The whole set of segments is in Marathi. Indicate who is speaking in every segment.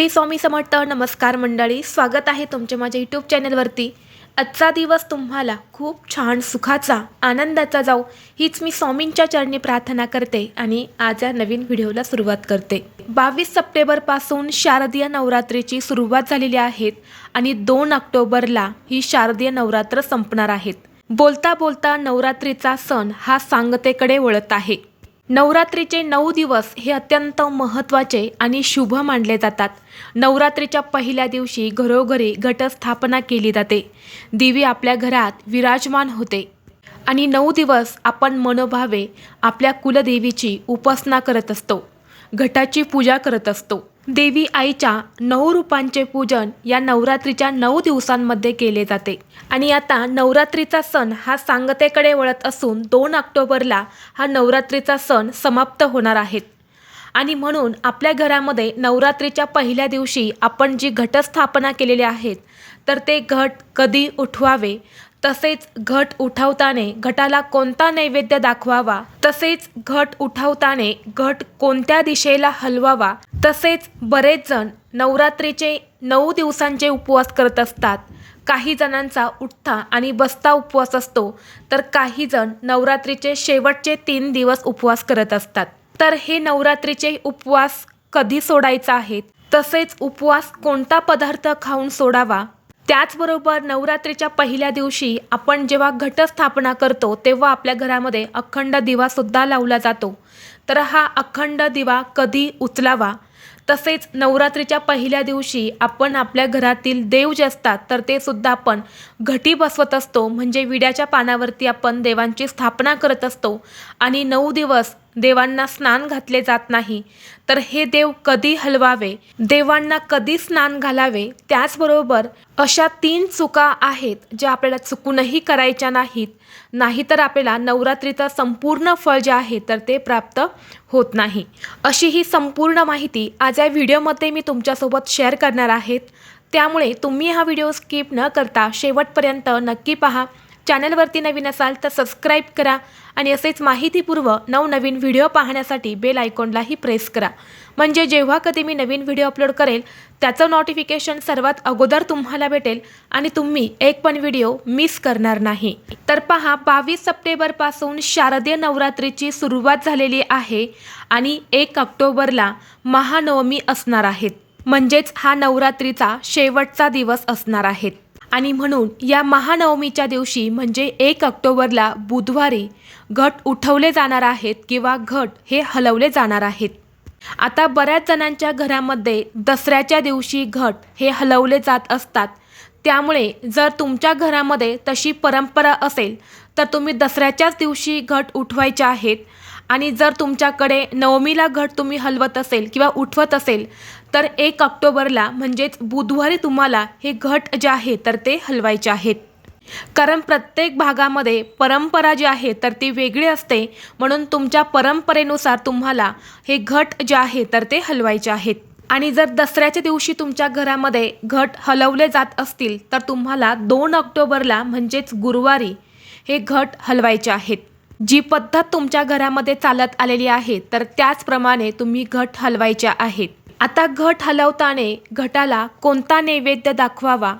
Speaker 1: श्री स्वामी समर्थ नमस्कार मंडळी. स्वागत आहे तुमच्या माझ्या यूट्यूब चॅनलवरती आजचा दिवस तुम्हाला खूप छान सुखाचा आनंदाचा जाऊ हीच मी स्वामींच्या चरणी प्रार्थना करते आणि आज या नवीन व्हिडिओला सुरुवात करते. बावीस सप्टेंबरपासून शारदीय नवरात्रीची सुरुवात झालेली आहेत आणि दोन ऑक्टोबरला ही शारदीय नवरात्र संपणार आहेत. बोलता बोलता नवरात्रीचा सण हा सांगतेकडे वळत आहे. नवरात्रीचे नऊ दिवस हे अत्यंत महत्त्वाचे आणि शुभ मानले जातात. नवरात्रीच्या पहिल्या दिवशी घरोघरी घटस्थापना केली जाते. देवी आपल्या घरात विराजमान होते. आणि नऊ दिवस आपण मनोभावे आपल्या कुलदेवीची उपासना करत असतो. घटाची पूजा करत असतो. देवी आईच्या नऊ रूपांचे पूजन या नवरात्रीच्या नऊ दिवसांमध्ये केले जाते. आणि आता नवरात्रीचा सण हा सांगतेकडे वळत असून दोन ऑक्टोबरला हा नवरात्रीचा सण समाप्त होणार आहेत आणि म्हणून आपल्या घरामध्ये नवरात्रीच्या पहिल्या दिवशी आपण जी घटस्थापना केलेली आहेत तर ते घट कधी उठवावे? तसेच घट उठवताने घटाला कोणता नैवेद्य दाखवावा तसेच घट उठवताने घट कोणत्या दिशेला हलवावा तसेच बरेच जण नवरात्रीचे नऊ दिवसांचे उपवास करत असतात. काही जणांचा उठता आणि बसता उपवास असतो तर काही जण नवरात्रीचे शेवटचे तीन दिवस उपवास करत असतात. तर हे नवरात्रीचे उपवास कधी सोडायचा आहेत? तसेच उपवास कोणता पदार्थ खाऊन सोडावा? त्याचबरोबर नवरात्रीच्या पहिल्या दिवशी आपण जेव्हा घटस्थापना करतो तेव्हा आपल्या घरामध्ये अखंड दिवासुद्धा लावला जातो. तर हा अखंड दिवा कधी उचलावा? तसेच नवरात्रीच्या पहिल्या दिवशी आपण आपल्या घरातील देव जे असतात तर ते सुद्धा आपण घटी बसवत असतो. म्हणजे विड्याच्या पानावरती आपण देवांची स्थापना करत असतो आणि नऊ दिवस देवांना स्नान घातले जात नाही. तर हे देव कधी हलवावे? देवांना कधी स्नान घालावे? त्याचबरोबर अशा तीन चुका आहेत ज्या आपल्याला चुकूनही करायच्या नाहीत. नाहीतर आपल्याला नवरात्रीचं संपूर्ण फळ जे आहे तर ते प्राप्त होत नाही. अशी ही संपूर्ण माहिती आज या व्हिडिओमध्ये मी तुमच्यासोबत शेअर करणार आहेत. त्यामुळे तुम्ही हा व्हिडिओ स्किप न करता शेवटपर्यंत नक्की पहा. चॅनलवरती नवीन असाल तर सबस्क्राईब करा आणि असेच माहितीपूर्व नवनवीन व्हिडिओ पाहण्यासाठी बेल आयकॉनलाही प्रेस करा. म्हणजे जेव्हा कधी मी नवीन व्हिडिओ अपलोड करेल त्याचं नोटिफिकेशन सर्वात अगोदर तुम्हाला भेटेल आणि तुम्ही एक पण व्हिडिओ मिस करणार नाही. तर पहा बावीस सप्टेंबरपासून शारदीय नवरात्रीची सुरुवात झालेली आहे आणि एक ऑक्टोबरला महानवमी असणार आहेत म्हणजेच हा नवरात्रीचा शेवटचा दिवस असणार आहेत आणि म्हणून या महानवमीच्या दिवशी म्हणजे एक ऑक्टोबरला बुधवारी घट उठवले जाणार आहेत किंवा घट हे हलवले जाणार आहेत. आता बऱ्याच जणांच्या घरामध्ये दसऱ्याच्या दिवशी घट हे हलवले जात असतात. त्यामुळे जर तुमच्या घरामध्ये तशी परंपरा असेल तर तुम्ही दसऱ्याच्याच दिवशी घट उठवायचे आहेत. आणि जर तुमच्याकडे नवमीला घट तुम्ही हलवत असेल किंवा उठवत असेल तर एक ऑक्टोबरला म्हणजेच बुधवारी तुम्हाला हे घट जे आहे तर ते हलवायचे आहेत. कारण प्रत्येक भागामध्ये परंपरा जी आहे तर ती वेगळी असते. म्हणून तुमच्या परंपरेनुसार तुम्हाला हे घट जे आहे तर ते हलवायचे आहेत. आणि जर दसऱ्याच्या दिवशी तुमच्या घरामध्ये घट हलवले जात असतील तर तुम्हाला दोन ऑक्टोबरला म्हणजेच गुरुवारी हे घट हलवायचे आहेत. जी पद्धत तुमच्या घरामध्ये चालत आलेली आहे तर त्याचप्रमाणे तुम्ही घट हलवायच्या आहेत. आता घट हलवताना घटाला कोणता नैवेद्य दाखवावा?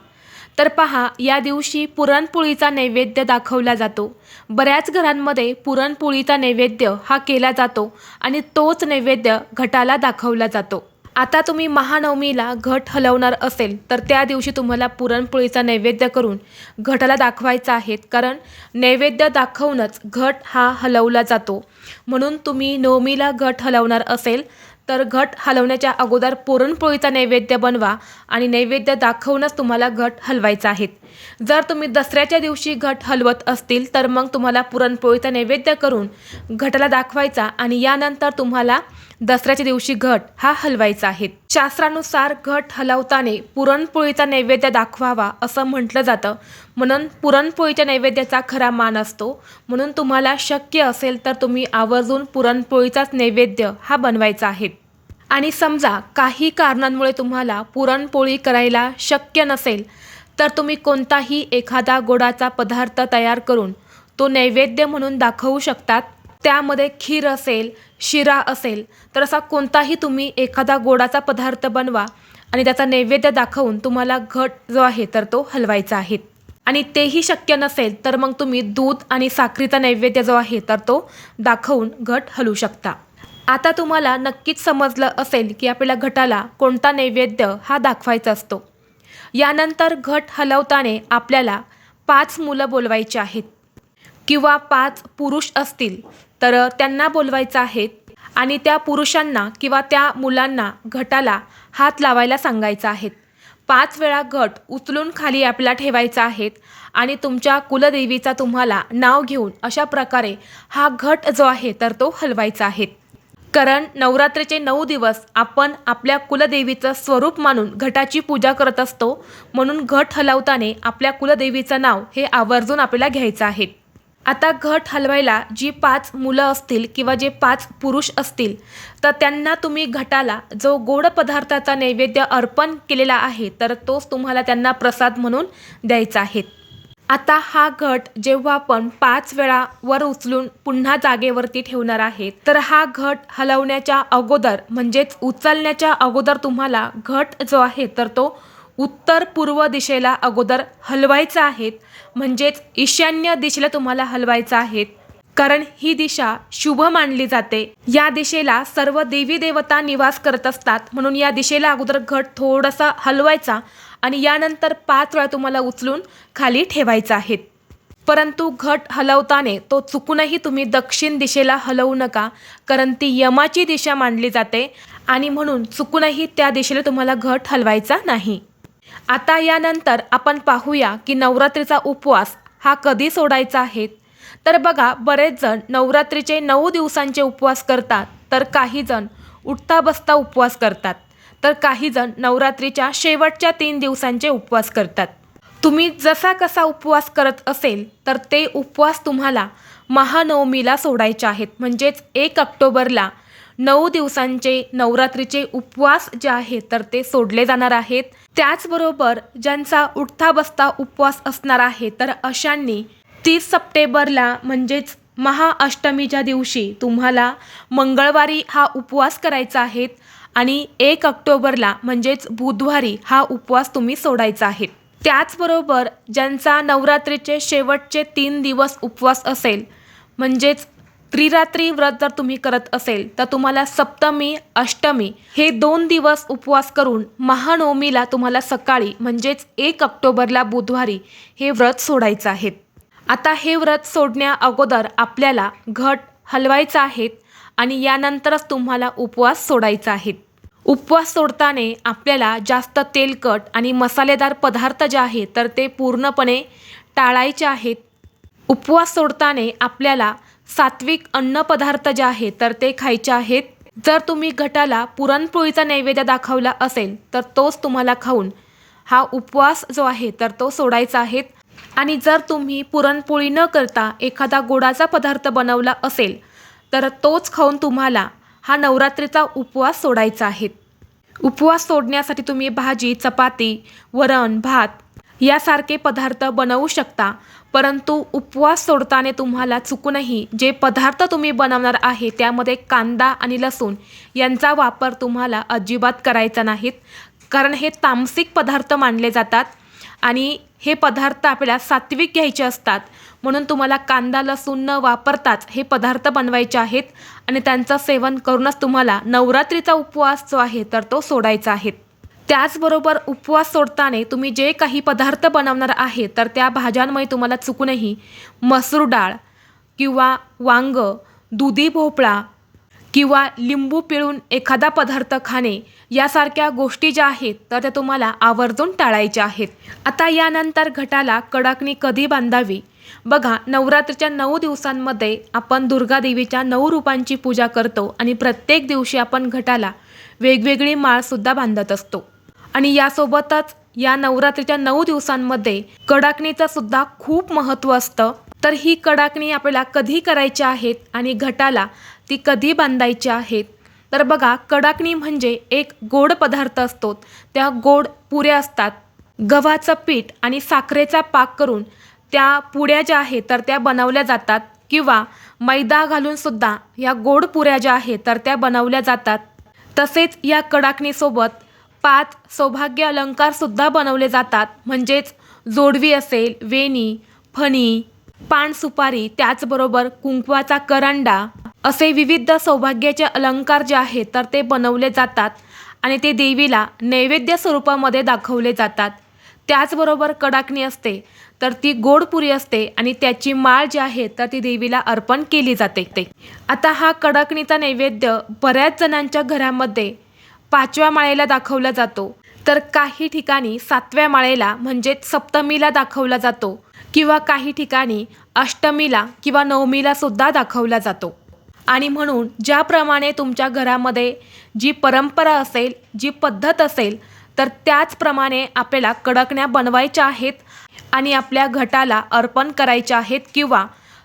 Speaker 1: तर पहा या दिवशी पुरणपोळीचा नैवेद्य दाखवला जातो. बऱ्याच घरांमध्ये पुरणपोळीचा नैवेद्य हा केला जातो आणि तोच नैवेद्य घटाला दाखवला जातो. आता तुम्ही महानवमीला घट हलवणार असेल तर त्या दिवशी तुम्हाला पुरणपोळीचा नैवेद्य करून घटाला दाखवायचा आहे. कारण नैवेद्य दाखवूनच घट हा हलवला जातो. म्हणून तुम्ही नवमीला घट हलवणार असेल तर घट हलवण्याच्या अगोदर पुरणपोळीचा नैवेद्य बनवा आणि नैवेद्य दाखवूनच तुम्हाला घट हलवायचा आहे. जर तुम्ही दसऱ्याच्या दिवशी घट हलवत असतील तर मग तुम्हाला पुरणपोळीचा नैवेद्य करून घटाला दाखवायचा आणि यानंतर तुम्हाला दसऱ्याच्या दिवशी घट हा हलवायचा आहे. शास्त्रानुसार घट हलवताना पुरणपोळीचा नैवेद्य दाखवावा असं म्हटलं जातं. म्हणून पुरणपोळीच्या नैवेद्याचा खरा मान असतो. म्हणून तुम्हाला शक्य असेल तर तुम्ही आवर्जून पुरणपोळीचाच नैवेद्य हा बनवायचा आहे. आणि समजा काही कारणांमुळे तुम्हाला पुरणपोळी करायला शक्य नसेल तर तुम्ही कोणताही एखादा गोडाचा पदार्थ तयार करून तो नैवेद्य म्हणून दाखवू शकतात. त्यामध्ये खीर असेल शिरा असेल तर असा कोणताही तुम्ही एखादा गोडाचा पदार्थ बनवा आणि त्याचा नैवेद्य दाखवून तुम्हाला घट जो आहे तर तो हलवायचा आहे. आणि तेही शक्य नसेल तर मग तुम्ही दूध आणि साखरेचा नैवेद्य जो आहे तर तो दाखवून घट हलवू शकता. आता तुम्हाला नक्कीच समजलं असेल की आपल्याला घटाला कोणता नैवेद्य हा दाखवायचा असतो. यानंतर घट हलवताने आपल्याला पाच मुलं बोलवायची आहेत. किंवा पाच पुरुष असतील तर त्यांना बोलवायचं आहे आणि त्या पुरुषांना किंवा त्या मुलांना घटाला हात लावायला सांगायचं आहेत पाच वेळा घट उचलून खाली आपल्याला ठेवायचा आहेत आणि तुमच्या कुलदेवीचा तुम्हाला नाव घेऊन अशा प्रकारे हा घट जो आहे तर तो हलवायचा आहे. कारण नवरात्रीचे नऊ दिवस आपण आपल्या कुलदेवीचं स्वरूप मानून घटाची पूजा करत असतो. म्हणून घट हलवताना आपल्या कुलदेवीचं नाव हे आवर्जून आपल्याला घ्यायचं आहे. आता घट हलवायला जी पाच मुलं असतील किंवा जे पाच पुरुष असतील तर त्यांना तुम्ही घटाला. जो गोड पदार्थाचा नैवेद्य अर्पण केलेला आहे तर तोच तुम्हाला त्यांना प्रसाद म्हणून द्यायचा आहे. आता हा घट जेव्हा आपण पाच वेळा वर उचलून पुन्हा जागेवरती ठेवणार आहे तर हा घट हलवण्याच्या अगोदर म्हणजेच उचलण्याच्या अगोदर तुम्हाला घट जो आहे तर तो उत्तर पूर्व दिशेला अगोदर हलवायचं आहेत. म्हणजेच ईशान्य दिशेला तुम्हाला हलवायचं आहेत. कारण ही दिशा शुभ मानली जाते. या दिशेला सर्व देवी देवता निवास करत असतात. म्हणून या दिशेला अगोदर घट थोडासा हलवायचा आणि यानंतर पाच वेळा तुम्हाला उचलून खाली ठेवायचा आहेत. परंतु घट हलवताने तो चुकूनही तुम्ही दक्षिण दिशेला हलवू नका. कारण ती यमाची दिशा मानली जाते आणि म्हणून चुकूनही त्या दिशेला तुम्हाला घट हलवायचा नाही. आता यानंतर आपण पाहूया की नवरात्रीचा उपवास हा कधी सोडायचा आहे. तर बघा बरेच जण नवरात्रीचे नऊ दिवसांचे उपवास करतात तर काही जण उठता बसता उपवास करतात तर काही जण नवरात्रीच्या शेवटच्या तीन दिवसांचे उपवास करतात. तुम्ही जसा कसा उपवास करत असेल तर ते उपवास तुम्हाला महानवमीला सोडायचे आहेत. म्हणजेच एक ऑक्टोबरला नऊ दिवसांचे नवरात्रीचे उपवास जे आहेत तर ते सोडले जाणार आहेत. त्याचबरोबर ज्यांचा उठता बसता उपवास असणार आहे तर अशांनी तीस सप्टेंबरला म्हणजेच महाअष्टमीच्या दिवशी तुम्हाला मंगळवारी हा उपवास करायचा आहे आणि एक ऑक्टोबरला म्हणजेच बुधवारी हा उपवास तुम्ही सोडायचा आहे. त्याचबरोबर ज्यांचा नवरात्रीचे शेवटचे तीन दिवस उपवास असेल म्हणजेच त्रिरात्री व्रत जर तुम्ही करत असेल तर तुम्हाला सप्तमी अष्टमी हे दोन दिवस उपवास करून महानवमीला तुम्हाला सकाळी म्हणजेच एक ऑक्टोबरला बुधवारी हे व्रत सोडायचं आहे. आता हे व्रत सोडण्या अगोदर आपल्याला घट हलवायचा आहेत आणि यानंतरच तुम्हाला उपवास सोडायचा आहे. उपवास सोडताना आपल्याला जास्त तेलकट आणि मसालेदार पदार्थ जे आहेत तर ते पूर्णपणे टाळायचे आहेत. उपवास सोडताना आपल्याला सात्विक अन्नपदार्थ जे आहेत तर ते खायचे आहेत. जर तुम्ही घटाला पुरणपोळीचा नैवेद्य दाखवला असेल तर तोच तुम्हाला खाऊन. हा उपवास जो आहे तर तो सोडायचा आहे. आणि जर तुम्ही पुरणपोळी न करता एखादा गोडाचा पदार्थ बनवला असेल तर तोच खाऊन तुम्हाला हा नवरात्रीचा उपवास सोडायचा आहे. उपवास सोडण्यासाठी तुम्ही भाजी चपाती वरण भात यासारखे पदार्थ बनवू शकता. परंतु उपवास सोडताना तुम्हाला चुकूनही जे पदार्थ तुम्ही बनवणार आहे त्यामध्ये कांदा आणि लसूण यांचा वापर तुम्हाला अजिबात करायचा नाहीत. कारण हे तामसिक पदार्थ मानले जातात आणि हे पदार्थ आपल्याला सात्विक घ्यायचे असतात. म्हणून तुम्हाला कांदा लसूण न वापरताच हे पदार्थ बनवायचे आहेत आणि त्यांचं सेवन करूनच तुम्हाला नवरात्रीचा उपवास जो आहे तर तो सोडायचा आहे. त्याचबरोबर उपवास सोडताना तुम्ही जे काही पदार्थ बनवणार आहे तर त्या भाज्यांमध्ये तुम्हाला चुकूनही मसूर डाळ किंवा वांग दुधी भोपळा किंवा लिंबू पिळून एखादा पदार्थ खाणे यासारख्या गोष्टी ज्या आहेत तर त्या तुम्हाला आवर्जून टाळायच्या आहेत. आता यानंतर घटाला कडाकणी कधी बांधावी? बघा नवरात्रीच्या नऊ दिवसांमध्ये आपण दुर्गा देवीच्या नऊ रूपांची पूजा करतो आणि प्रत्येक दिवशी आपण घटाला वेगवेगळी माळसुद्धा बांधत असतो. आणि यासोबतच या नवरात्रीच्या नऊ दिवसांमध्ये कडाकणीचं सुद्धा खूप महत्त्व असतं. तर ही कडाकणी आपल्याला कधी करायची आहेत आणि घटाला ती कधी बांधायची आहेत? तर बघा कडाकणी म्हणजे एक गोड पदार्थ असतो. त्या गोड पुऱ्या असतात. गव्हाचं पीठ आणि साखरेचा पाक करून त्या पुड्या ज्या आहेत तर त्या बनवल्या जातात. किंवा मैदा घालून सुद्धा या गोड पुऱ्या ज्या आहेत तर त्या बनवल्या जातात. तसेच या कडाकणीसोबत पाच सौभाग्य अलंकारसुद्धा बनवले जातात. म्हणजेच जोडवी असेल वेणी फणी पानसुपारी त्याचबरोबर कुंकवाचा करंडा असे विविध सौभाग्याचे अलंकार जे आहेत तर ते बनवले जातात आणि ते देवीला नैवेद्य स्वरूपामध्ये दाखवले जातात. त्याचबरोबर कडाकणी असते तर ती गोडपुरी असते आणि त्याची माळ जी आहे तर ती देवीला अर्पण केली जाते. ते आता हा कडाकणीचा नैवेद्य बऱ्याच जणांच्या घरामध्ये पाचव्या माळेला दाखवला जातो. तर काही ठिकाणी सातव्या माळेला म्हणजेच सप्तमीला दाखवला जातो किंवा काही ठिकाणी अष्टमीला किंवा नवमीला सुद्धा दाखवला जातो. आणि म्हणून ज्याप्रमाणे तुमच्या घरामध्ये जी परंपरा असेल जी पद्धत असेल तर त्याचप्रमाणे आपल्याला कडकण्या बनवायच्या आहेत आणि आपल्या घटाला अर्पण करायच्या आहेत किंवा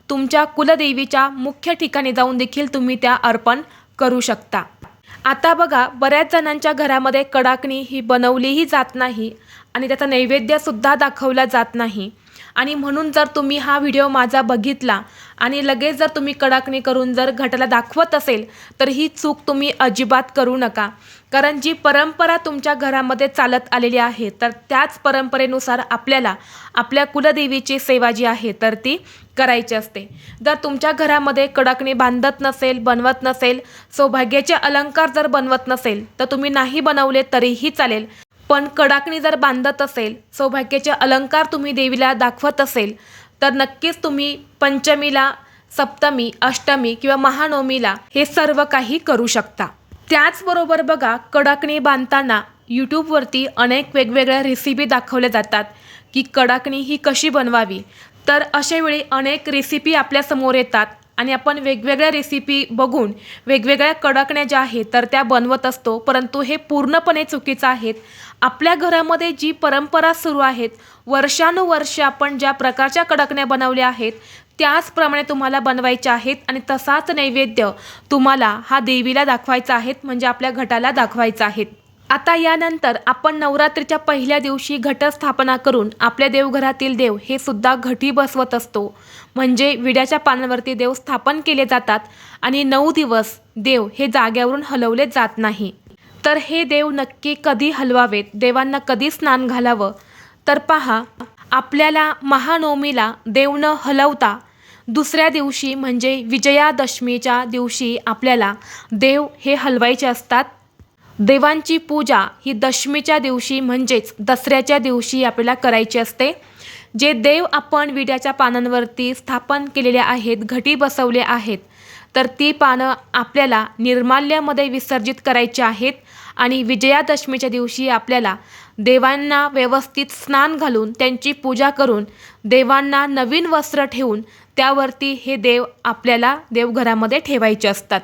Speaker 1: तुमच्या कुलदेवीच्या मुख्य ठिकाणी जाऊन देखील तुम्ही त्या अर्पण करू शकता. आता बघा बऱ्याच जणांच्या घरामध्ये कडाकणी ही बनवलीही जात नाही आणि त्याचा नैवेद्यसुद्धा दाखवला जात नाही. आणि म्हणून जर तुम्ही हा व्हिडिओ माझा बघितला आणि लगेच जर तुम्ही कडाकणी करून जर घटाला दाखवत असेल तर ही चूक तुम्ही अजिबात करू नका. कारण जी परंपरा तुमच्या घरामध्ये चालत आलेली आहे तर त्याच परंपरेनुसार आपल्याला आपल्या कुलदेवीची सेवा जी आहे तर ती करायची असते. जर तुमच्या घरामध्ये कडकणी बांधत नसेल बनवत नसेल सौभाग्याचे अलंकार जर बनवत नसेल तर तुम्ही नाही बनवले तरीही चालेल. पण कडाकणी जर बांधत असेल सौभाग्याचे अलंकार तुम्ही देवीला दाखवत असेल तर नक्कीच तुम्ही पंचमीला सप्तमी अष्टमी किंवा महानवमीला हे सर्व काही करू शकता. त्याचबरोबर बघा कडाकणी बांधताना यूट्यूबवरती अनेक वेगवेगळ्या रेसिपी दाखवल्या जातात की कडाकणी ही कशी बनवावी. तर अशावेळी अनेक रेसिपी आपल्यासमोर येतात आणि आपण वेगवेगळ्या रेसिपी बघून वेगवेगळ्या कडकण्या ज्या आहेत तर त्या बनवत असतो. परंतु हे पूर्णपणे चुकीचं आहेत. आपल्या घरामध्ये जी परंपरा सुरू आहेत वर्षानुवर्ष आपण ज्या प्रकारच्या कडकण्या बनवल्या आहेत त्याचप्रमाणे तुम्हाला बनवायच्या आहेत आणि तसाच नैवेद्य तुम्हाला हा देवीला दाखवायचा आहेत म्हणजे आपल्या घटाला दाखवायचा आहेत. आता यानंतर आपण नवरात्रीच्या पहिल्या दिवशी घटस्थापना करून आपल्या देवघरातील देव हे सुद्धा घटी बसवत असतो. म्हणजे विड्याच्या पानांवरती देव स्थापन केले जातात आणि नऊ दिवस देव हे जाग्यावरून हलवले जात नाही. तर हे देव नक्की कधी हलवावेत? देवांना कधी स्नान घालावं? तर पहा आपल्याला महानवमीला देव न हलवता दुसऱ्या दिवशी म्हणजे विजयादशमीच्या दिवशी आपल्याला देव हे हलवायचे असतात. देवांची पूजा ही दशमीच्या दिवशी म्हणजेच दसऱ्याच्या दिवशी आपल्याला करायची असते. जे देव आपण विड्याच्या पानांवरती स्थापन केलेले आहेत घटी बसवले आहेत तर ती पानं आपल्याला निर्माल्यामध्ये विसर्जित करायची आहेत आणि विजयादशमीच्या दिवशी आपल्याला देवांना व्यवस्थित स्नान घालून त्यांची पूजा करून देवांना नवीन वस्त्र ठेवून त्यावरती हे देव आपल्याला देवघरामध्ये ठेवायचे असतात.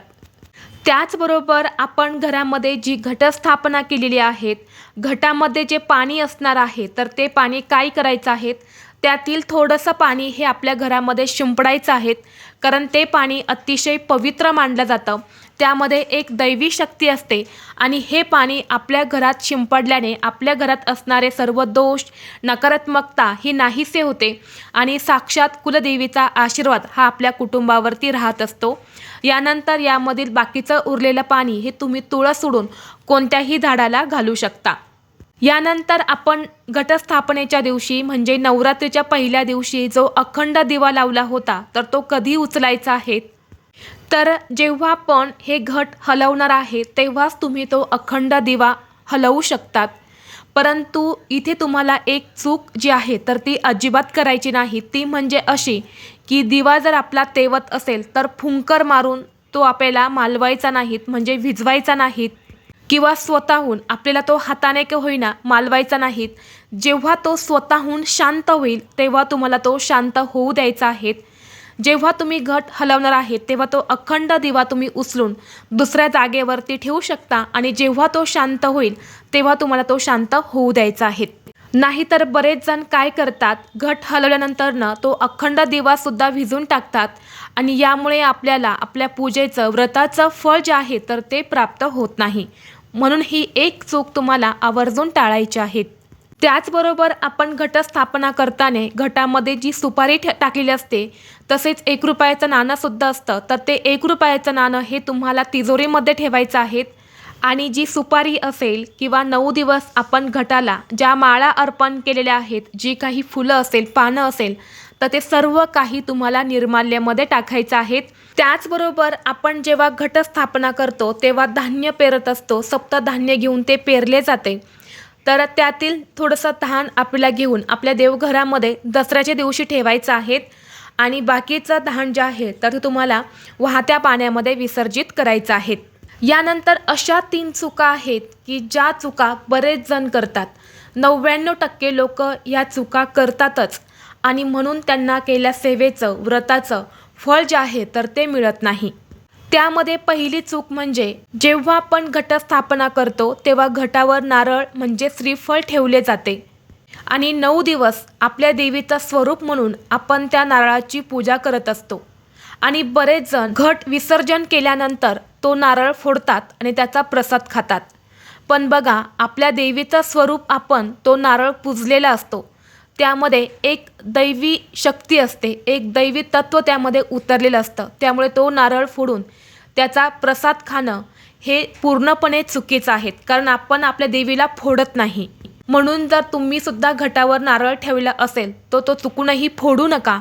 Speaker 1: त्याचबरोबर आपण घरामध्ये जी घटस्थापना केलेली आहेत घटामध्ये जे पाणी असणार आहे तर ते पाणी काय करायचं आहेत त्यातील थोडंसं पाणी हे आपल्या घरामध्ये शिंपडायचं आहे. कारण ते पाणी अतिशय पवित्र मानलं जातं. त्यामध्ये एक दैवी शक्ती असते आणि हे पाणी आपल्या घरात शिंपडल्याने आपल्या घरात असणारे सर्व दोष नकारात्मकता ही नाहीसे होते आणि साक्षात कुलदेवीचा आशीर्वाद हा आपल्या कुटुंबावरती राहत असतो. यानंतर यामधील बाकीचं उरलेलं पाणी हे तुम्ही तुळस सोडून कोणत्याही झाडाला घालू शकता. यानंतर आपण घटस्थापनेच्या दिवशी म्हणजे नवरात्रीच्या पहिल्या दिवशी जो अखंड दिवा लावला होता तर तो कधी उचलायचा आहे? तर जेव्हा आपण हे घट हलवणार आहे तेव्हाच तुम्ही तो अखंड दिवा हलवू शकतात. परंतु इथे तुम्हाला एक चूक जी आहे तर ती अजिबात करायची नाही. ती म्हणजे अशी की दिवा जर आपला तेवत असेल तर फुंकर मारून तो आपल्याला मालवायचा नाहीत म्हणजे विझवायचा नाहीत. किंवा स्वतःहून आपल्याला तो हाताने का होईना मालवायचा नाहीत. जेव्हा तो स्वतःहून शांत होईल तेव्हा तुम्हाला तो शांत होऊ द्यायचा आहे. जेव्हा तुम्ही घट हलवणार आहेत तेव्हा तो अखंड दिवा तुम्ही उचलून दुसऱ्या जागेवरती ठेवू शकता आणि जेव्हा तो शांत होईल तेव्हा तुम्हाला तो शांत होऊ द्यायचा आहे. नाहीतर बरेच जण काय करतात घट हलवल्यानंतरनं तो अखंड दिवासुद्धा भिजून टाकतात आणि यामुळे आपल्याला आपल्या पूजेचं व्रताचं फळ जे आहे तर ते प्राप्त होत नाही. म्हणून ही एक चूक तुम्हाला आवर्जून टाळायची आहे. त्याचबरोबर आपण घटस्थापना करताना घटामध्ये जी सुपारी टाकलेली असते तसेच एक रुपयाचं नाणंसुद्धा असतं. तर ते एक रुपयाचं नाणं हे तुम्हाला तिजोरीमध्ये ठेवायचं आहेत आणि जी सुपारी असेल किंवा नऊ दिवस आपण घटाला ज्या माळा अर्पण केलेल्या आहेत जी काही फुलं असेल पानं असेल तर ते सर्व काही तुम्हाला निर्माल्यामध्ये टाकायचं आहेत. त्याचबरोबर आपण जेव्हा घटस्थापना करतो तेव्हा धान्य पेरत असतो. सप्त धान्य घेऊन ते पेरले जाते. तर त्यातील थोडंसं धान आपल्याला घेऊन आपल्या देवघरामध्ये दसऱ्याच्या दिवशी ठेवायचं आहेत. आणि बाकीचं धान जे आहे तर ते तुम्हाला वाहत्या पाण्यामध्ये विसर्जित करायचं आहेत. यानंतर अशा तीन चुका आहेत की ज्या चुका बरेच जण करतात. नव्याण्णव टक्के लोक या चुका करतातच. आणि म्हणून त्यांना केल्या सेवेचं व्रताचं फळ जे आहे तर ते मिळत नाही. त्यामध्ये पहिली चूक म्हणजे जेव्हा आपण घटस्थापना करतो तेव्हा घटावर नारळ म्हणजे श्रीफळ ठेवले जाते. आणि नऊ दिवस आपल्या देवीचं स्वरूप म्हणून आपण त्या नारळाची पूजा करत असतो. आणि बरेच जण घट विसर्जन केल्यानंतर तो नारळ फोडतात आणि त्याचा प्रसाद खातात. पण बघा आपल्या देवीचं स्वरूप आपण तो नारळ पुजलेला असतो. त्यामध्ये एक दैवी शक्ती असते. एक दैवी तत्व त्यामध्ये उतरलेलं असतं. त्यामुळे तो नारळ फोडून त्याचा प्रसाद खाणं हे पूर्णपणे चुकीचं आहे. कारण आपण आपल्या देवीला फोडत नाही. म्हणून जर तुम्हीसुद्धा घटावर नारळ ठेवला असेल तो तो चुकूनही फोडू नका.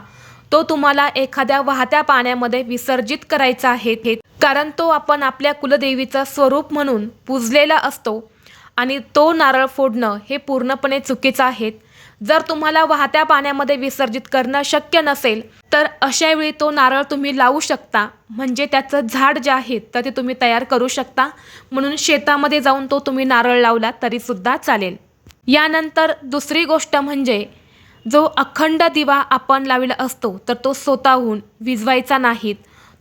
Speaker 1: तो तुम्हाला एखाद्या वाहत्या पाण्यामध्ये विसर्जित करायचा आहे हे कारण तो आपण आपल्या कुलदेवीचं स्वरूप म्हणून पूजलेला असतो आणि तो नारळ फोडणं हे पूर्णपणे चुकीचं आहे. जर तुम्हाला वाहत्या पाण्यामध्ये विसर्जित करणं शक्य नसेल तर अशा वेळी तो नारळ तुम्ही लावू शकता. म्हणजे त्याचं झाड जे आहे तर ते तुम्ही तयार करू शकता. म्हणून शेतामध्ये जाऊन तो तुम्ही नारळ लावला तरीसुद्धा चालेल. यानंतर दुसरी गोष्ट म्हणजे जो अखंड दिवा आपण लावलेला असतो तर तो स्वतःहून विजवायचा नाहीत.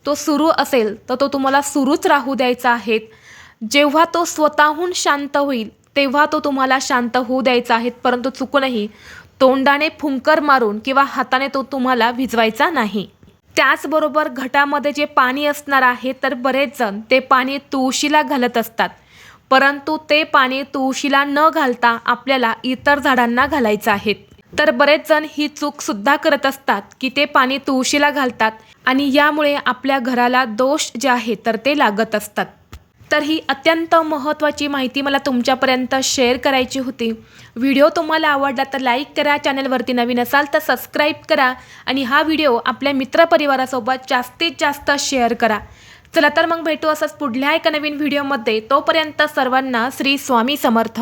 Speaker 1: तो सुरू असेल तर तो तुम्हाला सुरूच राहू द्यायचा आहे जेव्हा तो स्वतःहून शांत होईल तेव्हा तो तुम्हाला शांत होऊ द्यायचा आहे परंतु चुकूनही तोंडाने फुंकर मारून किंवा हाताने तो तुम्हाला भिजवायचा नाही. त्याचबरोबर घटामध्ये जे पाणी असणार आहे तर बरेच जण ते पाणी तुळशीला घालत असतात. परंतु ते पाणी तुळशीला न घालता आपल्याला इतर झाडांना घालायचं आहे तर बरेच जण ही चूक सुद्धा करत असतात की ते पाणी तुळशीला घालतात आणि यामुळे आपल्या घराला दोष जे आहे तर ते लागत असतात. तर ही अत्यंत महत्त्वाची माहिती मला तुमच्यापर्यंत शेअर करायची होती. व्हिडिओ तुम्हाला आवडला तर लाईक करा चॅनलवरती नवीन असाल तर सबस्क्राईब करा आणि हा व्हिडिओ आपल्या मित्रपरिवारासोबत जास्तीत जास्त शेअर करा. चला तर मग भेटू असंच पुढल्या एका नवीन व्हिडिओमध्ये. तोपर्यंत सर्वांना श्री स्वामी समर्थ.